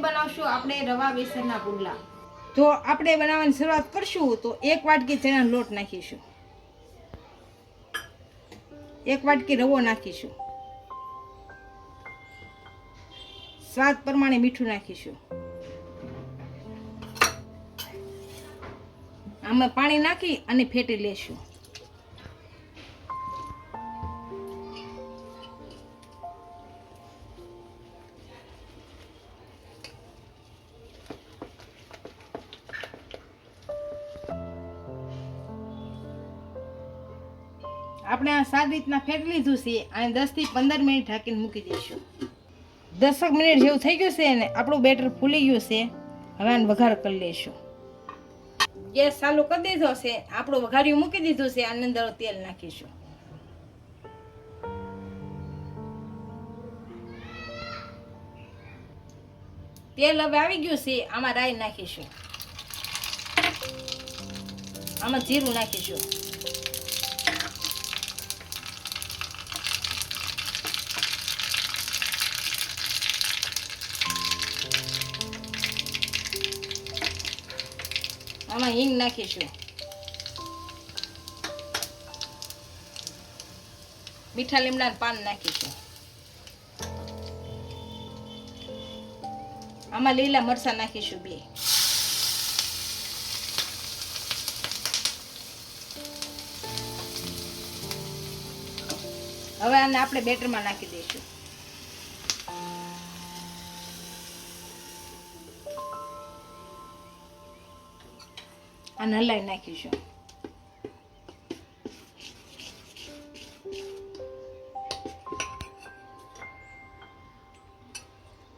બનાવશું આપણે રવા બેસનના પુડલા. તો આપણે બનાવવાની શરૂઆત કરશું તો એક વાટકી ચણાનો લોટ નાખીશું. એક વાટકી રવો નાખીશું. સ્વાદ પ્રમાણે મીઠું નાખીશું. આમાં પાણી નાખી અને ફેટી લેશું. આપણે આ સારી રીતના ફેટી લીધું છે અને દસથી પંદર મિનિટ ઢાંકીને મૂકી દઈશું. દસક મિનિટ જેવું થઈ ગયું છે ને આપણું બેટર ફૂલી ગયું છે. હવે આને વઘાર કરી લઈશું. ગેસ ચાલુ કરી દીધો છે. આપણું વઘાર્યું મૂકી દીધું છે. આની અંદર તેલ નાખીશું. તેલ હવે આવી ગયું છે. આમાં રાઈ નાખીશું. આમાં જીરું નાખીશું. આમાં હિંગ નાખીશું. મીઠા લીમડા પાન નાખીશું. આમાં લીલા મરચા નાખીશું બે. હવે આને આપણે બેટરમાં નાખી દઈશું. અને હલાવી નાખીશું.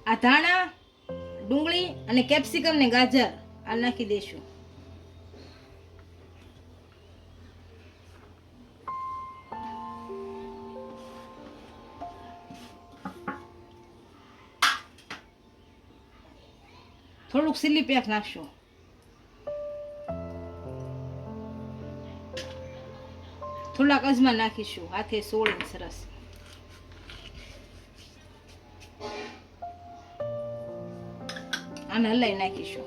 આ ધાણા, ડુંગળી અને કેપ્સિકમ ને ગાજર આ નાખી દઈશું. થોડુંક સિલ્લી પેક નાખશું. થોડાક અજમા નાખીશું. હાથે સોળીને સરસ. આને હલાવી નાખીશું.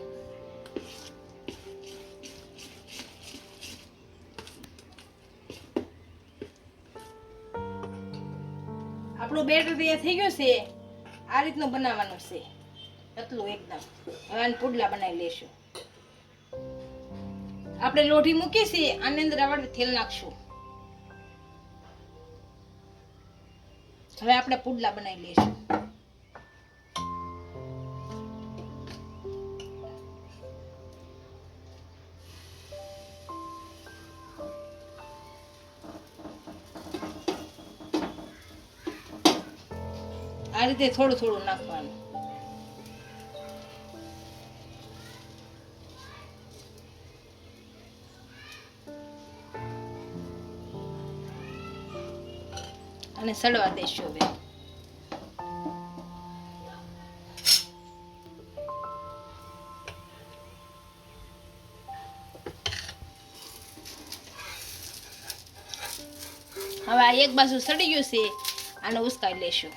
આપણું બેટર તૈયાર થઈ ગયું છે. આ રીતનું બનાવવાનું છે. એટલું એકદમ. હવે આને પુડલા બનાવી લેશું આપણે લોઢી મૂકીશું આની અંદર આપણે તેલ નાખશું. હવે આપણે પુડલા બનાવી લઈશું. આ રીતે થોડું થોડું નાખવાનું. અને સડવા દઈશું હવે હવે આ એક બાજુ સડી ગયું છે, આને ઉસકાઈ લેશું.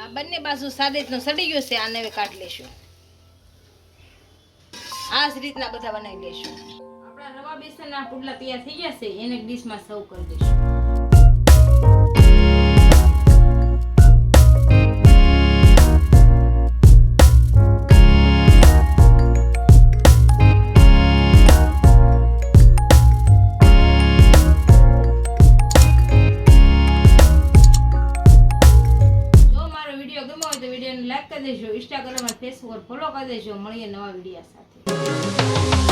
આ બંને બાજુ સારી રીતનું સડી ગયું છે, આને હવે કાઢી લેશું. આ જ રીતના બધા બનાવી લેશું. બેસનના પુડલા તૈયાર થઈ ગયા છે, એને ડીશમાં સર્વ કરી દઈશું. લાઈક કરી દેજો ઇન્સ્ટાગ્રામ અને ફેસબુક ફોલો કરી દેજો, મળીએ નવા વીડિયો સાથે.